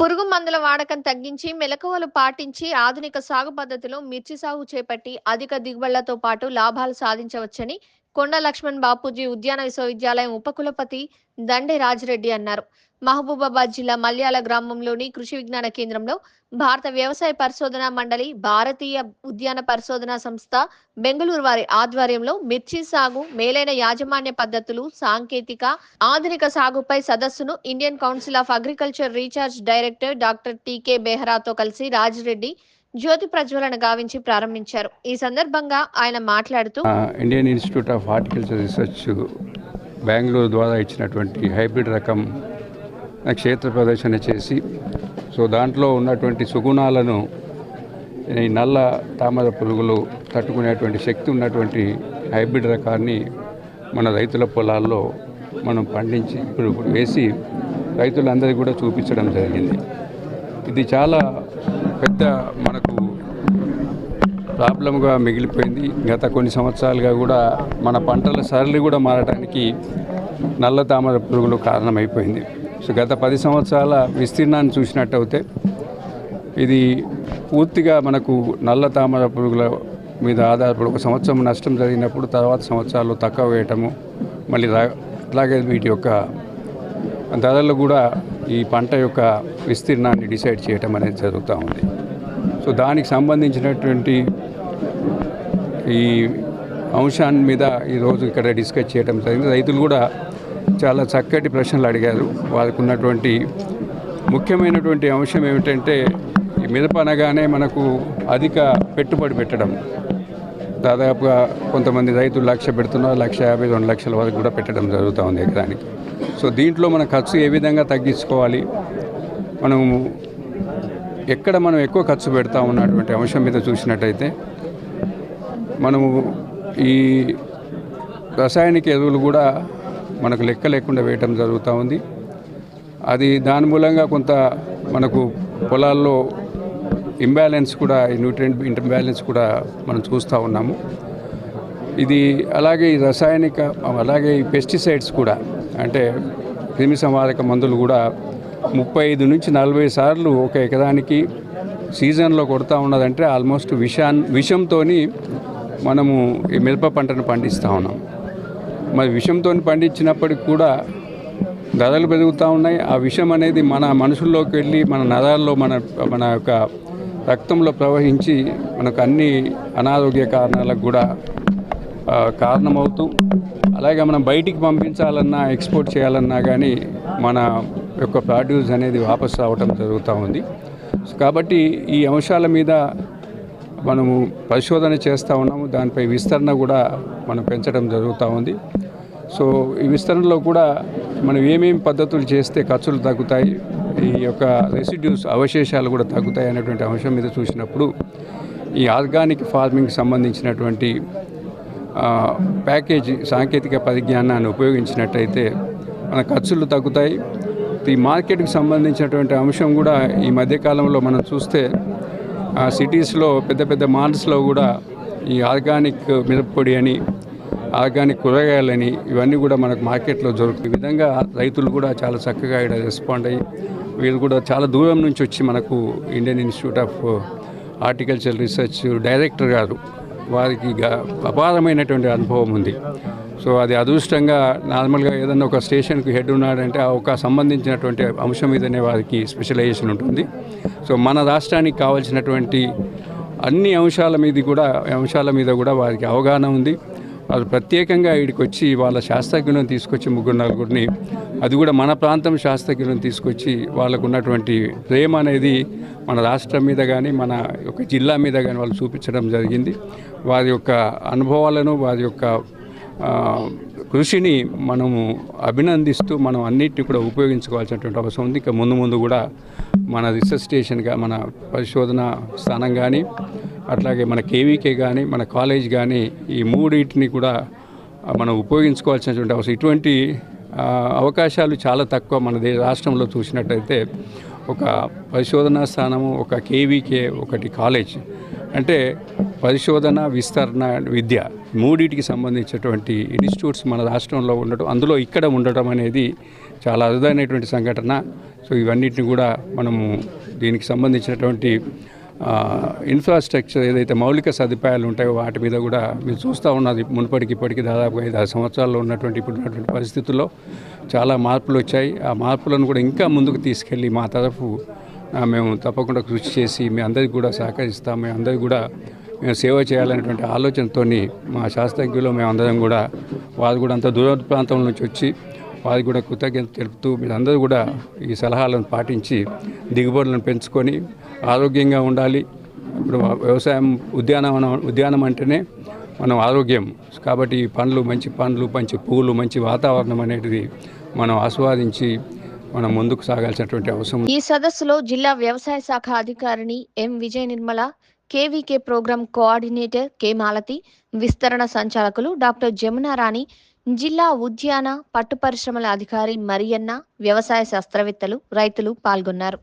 పురుగు మందుల వాడకం తగ్గించి మెలకువలు పాటించి ఆధునిక సాగు పద్ధతిలో మిర్చి సాగు చేపట్టి అధిక దిగుబడులతో పాటు లాభాలు సాధించవచ్చని కొండ లక్ష్మణ్ బాపూజీ ఉద్యాన విశ్వవిద్యాలయం ఉపకులపతి దండే రాజిరెడ్డి అన్నారు. మహబూబాబాద్ జిల్లా మల్యాల గ్రామంలోని కృషి విజ్ఞాన కేంద్రంలో భారత వ్యవసాయ పరిశోధన మండలి భారతీయ ఉద్యాన పరిశోధన సంస్థ బెంగళూరు వారి ఆధ్వర్యంలో మిర్చి సాగు మేలైన యాజమాన్య పద్ధతులు సాంకేతిక ఆధునిక సాగుపై సదస్సును Indian council of agriculture research director doctor T బెహ్రాతో కలిసి రాజిరెడ్డి జ్యోతి ప్రజ్వలన గావించి ప్రారంభించారు. ఈ సందర్భంగా ఆయన మాట్లాడుతూ Indian institute of horticulture research Bengaluru ద్వారా ఇచ్చినటువంటి హైబ్రిడ్ రకం క్షేత్ర ప్రదర్శన చేసి సో దాంట్లో ఉన్నటువంటి సుగుణాలను ఈ నల్ల తామర పురుగులు తట్టుకునేటువంటి శక్తి ఉన్నటువంటి హైబ్రిడ్ రకాన్ని మన రైతుల పొలాల్లో మనం పండించి ఇప్పుడు ఇప్పుడు వేసి రైతులందరికీ కూడా చూపించడం జరిగింది. ఇది చాలా పెద్ద మనకు ప్రాబ్లంగా మిగిలిపోయింది. గత కొన్ని సంవత్సరాలుగా కూడా మన పంటల సరళి కూడా మారడానికి నల్ల తామర పురుగులు కారణమైపోయింది. సో గత పది సంవత్సరాల విస్తీర్ణాన్ని చూసినట్టయితే ఇది పూర్తిగా మనకు నల్ల తామర పురుగుల మీద ఆధారపడి ఒక సంవత్సరం నష్టం జరిగినప్పుడు తర్వాత సంవత్సరాలు తక్కువ వేయటము మళ్ళీ రా- అలాగే వీటి యొక్క ధరలు కూడా ఈ పంట యొక్క విస్తీర్ణాన్ని డిసైడ్ చేయటం అనేది జరుగుతూ ఉంది. సో దానికి సంబంధించినటువంటి ఈ అంశాన్ని మీద ఈరోజు ఇక్కడ డిస్కస్ చేయడం జరిగింది. రైతులు కూడా చాలా చక్కటి ప్రశ్నలు అడిగారు. వారికి ఉన్నటువంటి ముఖ్యమైనటువంటి అంశం ఏమిటంటే ఈ మిరప అనగానే మనకు అధిక పెట్టుబడి పెట్టడం. దాదాపుగా కొంతమంది రైతులు లక్ష పెడుతున్నారు. లక్ష యాభై రెండు లక్షల వరకు కూడా పెట్టడం జరుగుతూ ఉంది ఎకరానికి. సో దీంట్లో మన ఖర్చు ఏ విధంగా తగ్గించుకోవాలి? మనము ఎక్కడ మనం ఎక్కువ ఖర్చు పెడతా ఉన్నటువంటి అంశం మీద చూసినట్టయితే మనము ఈ రసాయనిక ఎరువులు కూడా మనకు లెక్క లేకుండా వేయటం జరుగుతూ ఉంది. అది దాని మూలంగా కొంత మనకు పొలాల్లో ఇంబ్యాలెన్స్ కూడా ఈ న్యూట్రియంట్ ఇంబ్యాలెన్స్ కూడా మనం చూస్తూ ఉన్నాము. ఇది అలాగే ఈ రసాయనిక అలాగే ఈ పెస్టిసైడ్స్ కూడా అంటే క్రిమి సంహారక మందులు కూడా ముప్పై ఐదు నుంచి నలభై సార్లు ఒక ఎకరానికి సీజన్లో కొడతా ఉన్నదంటే ఆల్మోస్ట్ విషాన్ విషంతో మనము ఈ మిరప పంటను పండిస్తూ ఉన్నాం. మరి విషంతో పండించినప్పటికి కూడా ధరలు పెరుగుతూ ఉన్నాయి. ఆ విషం అనేది మన మనుషుల్లోకి వెళ్ళి మన నరాల్లో మన మన యొక్క రక్తంలో ప్రవహించి మనకు అన్ని అనారోగ్య కారణాలకు కూడా కారణమవుతూ అలాగే మనం బయటికి పంపించాలన్నా ఎక్స్పోర్ట్ చేయాలన్నా కానీ మన యొక్క ప్రాడ్యూస్ అనేది వాపసు రావటం జరుగుతూ ఉంది. కాబట్టి ఈ అంశాల మీద మనము పరిశోధన చేస్తూ ఉన్నాము. దానిపై విస్తరణ కూడా మనం పెంచడం జరుగుతూ ఉంది. సో ఈ విస్తరణలో కూడా మనం ఏమేమి పద్ధతులు చేస్తే ఖర్చులు తగ్గుతాయి ఈ యొక్క రెసిడ్యూస్ అవశేషాలు కూడా తగ్గుతాయి అనేటువంటి అంశం మీద చూసినప్పుడు ఈ ఆర్గానిక్ ఫార్మింగ్కి సంబంధించినటువంటి ప్యాకేజీ సాంకేతిక పరిజ్ఞానాన్ని ఉపయోగించినట్టయితే మన ఖర్చులు తగ్గుతాయి. ఈ మార్కెట్కి సంబంధించినటువంటి అంశం కూడా ఈ మధ్యకాలంలో మనం చూస్తే సిటీస్లో పెద్ద పెద్ద మాల్స్లో కూడా ఈ ఆర్గానిక్ మిరప్పొడి అని ఆర్గానిక్ కూరగాయలని ఇవన్నీ కూడా మనకు మార్కెట్లో దొరుకుతాయి. ఈ విధంగా రైతులు కూడా చాలా చక్కగా ఇక్కడ రెస్పాండ్ అయ్యి వీళ్ళు కూడా చాలా దూరం నుంచి వచ్చి మనకు Indian institute of horticulture research director గారు వారికి అపారమైనటువంటి అనుభవం ఉంది. సో అది అదృష్టంగా నార్మల్గా ఏదన్నా ఒక స్టేషన్కి హెడ్ ఉన్నాడంటే ఆ ఒక సంబంధించినటువంటి అంశం మీదనే వారికి స్పెషలైజేషన్ ఉంటుంది. సో మన రాష్ట్రానికి కావాల్సినటువంటి అన్ని అంశాల మీద కూడా అంశాల మీద కూడా వారికి అవగాహన ఉంది. వాళ్ళు ప్రత్యేకంగా ఇక్కడికి వచ్చి వాళ్ళ శాస్త్రజ్ఞులను తీసుకొచ్చి ముగ్గురు నలుగురిని అది కూడా మన ప్రాంతం శాస్త్రజ్ఞులను తీసుకొచ్చి వాళ్ళకు ఉన్నటువంటి ప్రేమ అనేది మన రాష్ట్రం మీద కానీ మన యొక్క జిల్లా మీద కానీ వాళ్ళు చూపించడం జరిగింది. వారి యొక్క అనుభవాలను వారి యొక్క కృషిని మనము అభినందిస్తూ మనం అన్నిటిని కూడా ఉపయోగించుకోవాల్సినటువంటి అవసరం ఉంది. ఇక ముందు ముందు కూడా మన రీసెర్చ్ స్టేషన్గా మన పరిశోధన స్థానం కానీ అట్లాగే మన కేవీకే కానీ మన కాలేజ్ కానీ ఈ మూడింటిని కూడా మనం ఉపయోగించుకోవాల్సినటువంటి అవసరం. ఇటువంటి అవకాశాలు చాలా తక్కువ మన దే రాష్ట్రంలో చూసినట్టయితే ఒక పరిశోధనా స్థానము ఒక కేవీకే ఒకటి కాలేజ్. అంటే పరిశోధన విస్తరణ విద్య మూడింటికి సంబంధించినటువంటి ఇన్స్టిట్యూట్స్ మన రాష్ట్రంలో ఉండటం అందులో ఇక్కడ ఉండటం అనేది చాలా అరుదైనటువంటి సంఘటన. సో ఇవన్నిటిని కూడా మనము దీనికి సంబంధించినటువంటి ఇన్ఫ్రాస్ట్రక్చర్ ఏదైతే మౌలిక సదుపాయాలు ఉంటాయో వాటి మీద కూడా మీరు చూస్తూ ఉన్నది. మునుపటికి ఇప్పటికి దాదాపు ఐదు ఆరు సంవత్సరాల్లో ఉన్నటువంటి ఇప్పుడు ఉన్నటువంటి పరిస్థితుల్లో చాలా మార్పులు వచ్చాయి. ఆ మార్పులను కూడా ఇంకా ముందుకు తీసుకెళ్ళి మా తరఫు మేము తప్పకుండా కృషి చేసి మీ అందరికీ కూడా సహకరిస్తాం. మేము అందరికీ కూడా మేము సేవ చేయాలనేటువంటి ఆలోచనతో మా శాస్త్రజ్ఞులు మేము అందరం కూడా వారు కూడా అంత దూర ప్రాంతం నుంచి వచ్చి వారికి కూడా కృతజ్ఞత తెలుపుతూ మీరందరూ కూడా ఈ సలహాలను పాటించి దిగుబడులను పెంచుకొని ఆరోగ్యంగా ఉండాలి. ఇప్పుడు వ్యవసాయం ఉద్యానవనం ఉద్యానం అంటేనే మనం ఆరోగ్యం. కాబట్టి పండ్లు మంచి పండ్లు మంచి పువ్వులు మంచి వాతావరణం అనేది మనం ఆస్వాదించి మనం ముందుకు సాగాల్సినటువంటి అవసరం ఈ సదస్సులో జిల్లా వ్యవసాయ శాఖ అధికారిని M Vijaya Nirmala KVK programme coordinator K Malathi విస్తరణ సంచాలకులు డాక్టర్ జమునారాణి జిల్లా ఉద్యాన పట్టు పరిశ్రమల అధికారి మరియన్న వ్యవసాయ శాస్త్రవేత్తలు రైతులు పాల్గొన్నారు.